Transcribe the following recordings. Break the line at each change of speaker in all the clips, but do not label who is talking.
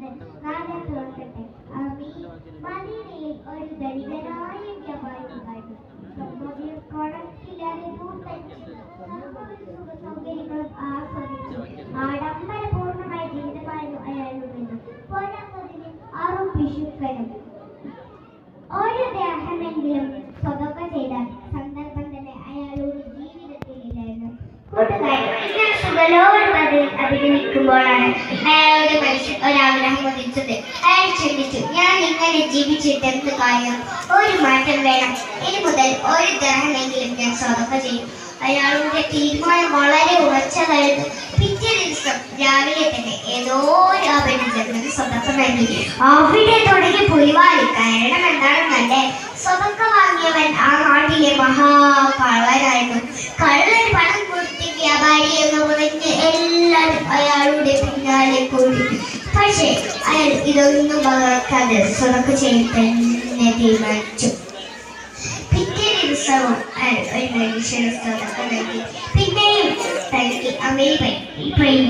നാളെ തുറക്കട്ടെ ആമീൻ മദീനയിൽ ഒരു ദരിദ്രനായ വ്യാപാരി ഉണ്ടായിരുന്നു. ദൂർത്തടിച്ച് സർവ സൗകര്യങ്ങളും ആസ്വദിച്ചു. ആഡംബരപൂർണമായ ജീവിതമായിരുന്നു അയാളുടേത്. പോരാത്തതിന് ആറും പിശുക്കനും. ഒരു ദേഹമെങ്കിലും സ്വതക്ക ചെയ്താൽ സന്ദർഭം തന്നെ അയാളുടെ ജീവിതത്തിൽ ഇല്ലായിരുന്നു കൂട്ടുകാരി ഇങ്ങനെ സുഖലോകത്തിൽ നിൽക്കുമ്പോഴാണ് അയാളുടെ മനസ്സിൽ ഒരാഗ്രഹം ഉദിച്ചത് അയാൾ ചിന്തിച്ചു ഞാൻ ഇങ്ങനെ ജീവിച്ചിട്ട് എന്ത് കാര്യം? ഒരു മാറ്റം വേണം. ഇനി മുതൽ ഒരു ഗ്രഹമെങ്കിലും ഞാൻ സ്വതക്ക ചെയ്യും. അയാളുടെ തീരുമാനം വളരെ ഉറച്ചതായിരുന്നു. പിറ്റേ ദിവസം രാവിലെ തന്നെ ഏതോ ഒരു അപരിചിതന് സ്വതക്ക നൽകി അവിടെ തുടങ്ങി പുലിവാലി. കാരണം എന്താണെന്നല്ലേ സ്വതക്ക വാങ്ങിയവൻ ആ നാട്ടിലെ മഹാ കള്ളനായിരുന്നു. കള്ളൻ പണം കൊടുത്ത് വ്യാപാരി എന്ന് പറഞ്ഞ് എല്ലാവരും പക്ഷേ അയാൾ ഇതൊന്നും വകക്കാതെ സ്വതക്ക ചെയ്യാൻ തന്നെ തീരുമാനിച്ചു. പിറ്റേ ദിവസവും അയാൾ ഒരു മനുഷ്യന് സ്വതക്ക നൽകി. പിന്നെയും തനിക്ക് അമേരി പോയി.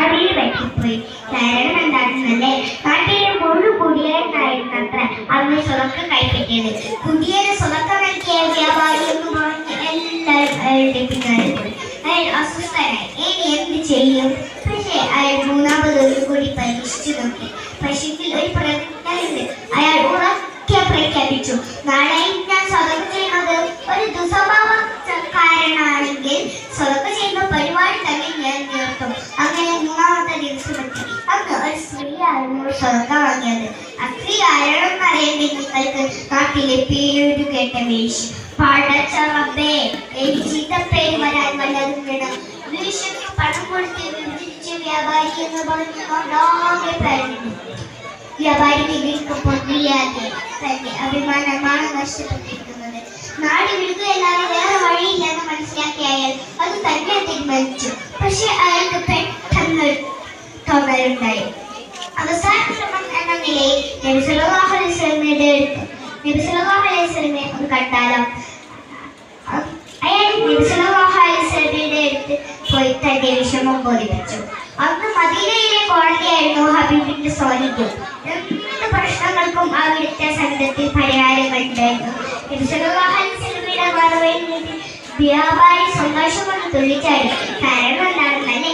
അവയെ പറ്റിപ്പോയി കാരണം എന്താണെന്നല്ലേ? കാട്ടിലെ മുഴു കുടിയേരനായിരുന്നത്ര അന്ന് സ്വതക്ക കൈപ്പറ്റിയത്. കുടിയേര സ്വതക്ക നൽകിയ വ്യാപാരി എന്ന് പറഞ്ഞ് എല്ലാവരും അയാളുടെ പിന്നാലെ പോയി അയാൾ അസ്വസ്ഥനായി. ഇനി എന്ത് ചെയ്യും? പക്ഷേ അയാൾ മൂന്നാമത് കൂടി പരീക്ഷിച്ചു നോക്കി. പക്ഷേ ഒരു പ്രതിജ്ഞയുണ്ട് അയാൾ ഉറക്കെ പ്രഖ്യാപിച്ചു. നാളെ ഞാൻ സ്വതക്ക ചെയ്യുന്നത് ഒരു ദുസ്വഭാവക്കാരനാണെങ്കിൽ സ്വതക്ക ചെയ്യുന്ന പരിപാടി തന്നെ ഞാൻ നിർത്തും അങ്ങനെ മൂന്നാമത്തെ ദിവസം എത്തി അന്ന് ഒരു സ്ത്രീയായിരുന്നു സ്വതക്ക വാങ്ങിയത്. ആ സ്ത്രീ ആരാണെന്ന് അറിയേണ്ടി നിങ്ങൾക്ക് നാട്ടിലെ പേരൊരു കേട്ട വേശി പടച്ച റബ്ബേ എനിക്ക് ചീത്തപ്പേര് വരാൻ വല്ലതും വേണം? വീശക്ക് പണം കൊടുത്ത് വിഭജിച്ച വ്യാപാരി എന്ന് പറഞ്ഞ് കൊണ്ടാകെ വ്യാപാരി വ്യാപാരിക്ക് ഇതിലേക്ക് പൊന്നിയാതെ തന്റെ അഭിമാനമാണ് നഷ്ടപ്പെട്ടിരിക്കുന്നത്. നാട് വിടുകയല്ലാതെ വേറെ വഴിയില്ലെന്ന് മനസ്സിലാക്കിയ അയാൾ അത് തന്നെ തീരുമാനിച്ചു. പക്ഷെ അയാൾക്ക് പെട്ടെന്ന് തോന്നലുണ്ടായി അവസാന ശ്രമം എന്ന നിലയിൽ നബി സല്ലല്ലാഹു അലൈഹി വസല്ലമയുടെ അടുത്ത് നബി അലൈഹി വസല്ലമയെ ഒന്ന് കണ്ടാലോ ബോധിപ്പിച്ചു അന്ന് മദീനയിലെ കോടതിയായിരുന്നു ഹബീബിന്റെ സ്വാധീനം എന്ത് പ്രശ്നങ്ങൾക്കും അവിടുത്തെ സംഘത്തിൽ മറുപടി കേട്ട് വ്യാപാരി സന്തോഷം കൊണ്ട് തുള്ളിച്ചാടി. കാരണം എന്താണെന്നല്ലേ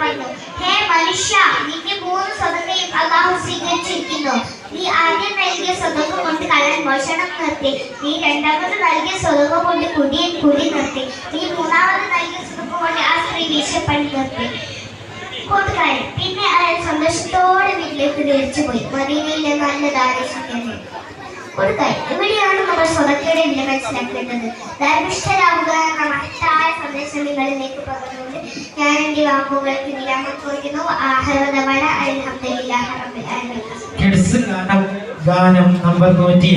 പറഞ്ഞു ഹേ മനുഷ്യ നിന്റെ മൂന്ന് സ്വതന്ത്രയും അള്ളാഹു സ്വീകരിച്ചിരിക്കുന്നു. നീ ആദ്യം നൽകിയ സ്വതന്ത്രം കൊണ്ട് കള്ളൻ മോഷണം നിർത്തി. നീ രണ്ടാമത് നൽകിയ സ്വതന്ത്രം കൊണ്ട് കുടിയൻ കുടി നിർത്തി. നീ മൂന്നാമത് നൽകിയ നിർത്തി കൂട്ടുകാരൻ പിന്നെ അയാൾ സന്തോഷത്തോടെ വീട്ടിലേക്ക് തിരിച്ചുപോയി മദീനയിലെ നല്ല ദാരിദ്ര്യം കൊടുക്കായി ഇവിടെയാണ് നമ്മൾ സ്വതക്കയുടെ വില മനസ്സിലാക്കേണ്ടത്. ധർമ്മിഷ്ഠരാവുക എന്ന മഹത്തായ സന്ദേശം നിങ്ങളിലേക്ക് പകർന്നുകൊണ്ട് ഞാൻ എന്റെ വാക്കുകൾക്ക് വിരാമം കുറിക്കുന്നു. ആഹ്ലവദമായ അൽഹംദുലില്ലാഹി റബ്ബിൽ ആലമീൻ.
ഗാനം നമ്പർ നൂറ്റി